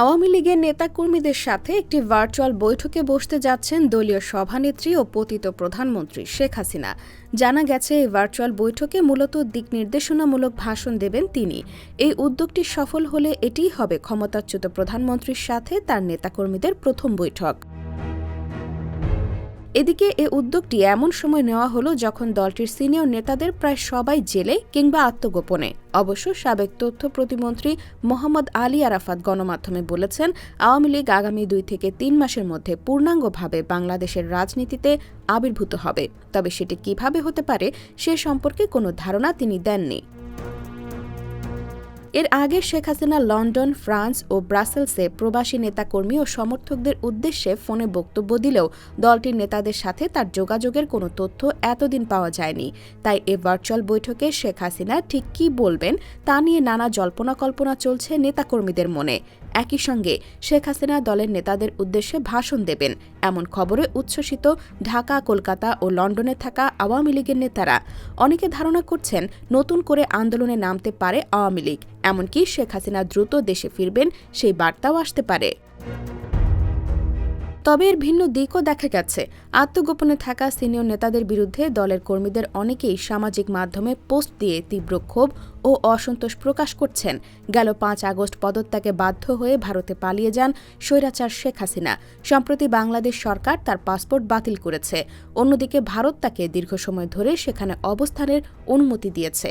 আওয়ামী লীগের নেতাকর্মীদের সাথে একটি ভার্চুয়াল বৈঠকে বসতে যাচ্ছেন দলীয় সভানেত্রী ও পতিত প্রধানমন্ত্রী শেখ হাসিনা। জানা গেছে, এই ভার্চুয়াল বৈঠকে মূলত দিক নির্দেশনামূলক ভাষণ দেবেন তিনি। এই উদ্যোগটি সফল হলে এটিই হবে ক্ষমতাচ্যুত প্রধানমন্ত্রীর সাথে তার নেতাকর্মীদের প্রথম বৈঠক। এদিকে এ উদ্যোগটি এমন সময় নেওয়া হলো যখন দলটির সিনিয়র নেতাদের প্রায় সবাই জেলে কিংবা আত্মগোপনে। অবশ্য সাবেক তথ্য প্রতিমন্ত্রী মোহাম্মদ আলী আরাফাত গণমাধ্যমে বলেছেন, আওয়ামী লীগ আগামী দুই থেকে তিন মাসের মধ্যে পূর্ণাঙ্গভাবে বাংলাদেশের রাজনীতিতে আবির্ভূত হবে। তবে সেটি কীভাবে হতে পারে সে সম্পর্কে কোনো ধারণা তিনি দেননি। এর আগে শেখ হাসিনা লন্ডন, ফ্রান্স ও ব্রাসেলসে প্রবাসী নেতাকর্মী ও সমর্থকদের উদ্দেশ্যে ফোনে বক্তব্য দিলেও দলটির নেতাদের সাথে তার যোগাযোগের কোনো তথ্য এতদিন পাওয়া যায়নি। তাই এ ভার্চুয়াল বৈঠকে শেখ হাসিনা ঠিক কী বলবেন তা নিয়ে নানা জল্পনা কল্পনা চলছে নেতাকর্মীদের মনে। একই সঙ্গে শেখ হাসিনা দলের নেতাদের উদ্দেশ্যে ভাষণ দেবেন। এমন খবরে উচ্ছ্বসিত ঢাকা, কলকাতা ও লন্ডনে থাকা আওয়ামী লীগের নেতারা অনেকে ধারণা করছেন নতুন করে আন্দোলনে নামতে পারে আওয়ামী লীগ। এমনকি শেখ হাসিনা দ্রুত দেশে ফিরবেন, সেই বার্তাও আসতে পারে। তবে এর ভিন্ন দিকও দেখা গেছে। আত্মগোপনে থাকা সিনিয়র নেতাদের বিরুদ্ধে দলের কর্মীদের অনেকেই সামাজিক মাধ্যমে পোস্ট দিয়ে তীব্র ক্ষোভ ও অসন্তোষ প্রকাশ করছেন। গেল পাঁচ আগস্ট পদত্যাগে বাধ্য হয়ে ভারতে পালিয়ে যান স্বৈরাচার শেখ হাসিনা। সম্প্রতি বাংলাদেশ সরকার তার পাসপোর্ট বাতিল করেছে। অন্যদিকে ভারত তাকে দীর্ঘ সময় ধরে সেখানে অবস্থানের অনুমতি দিয়েছে।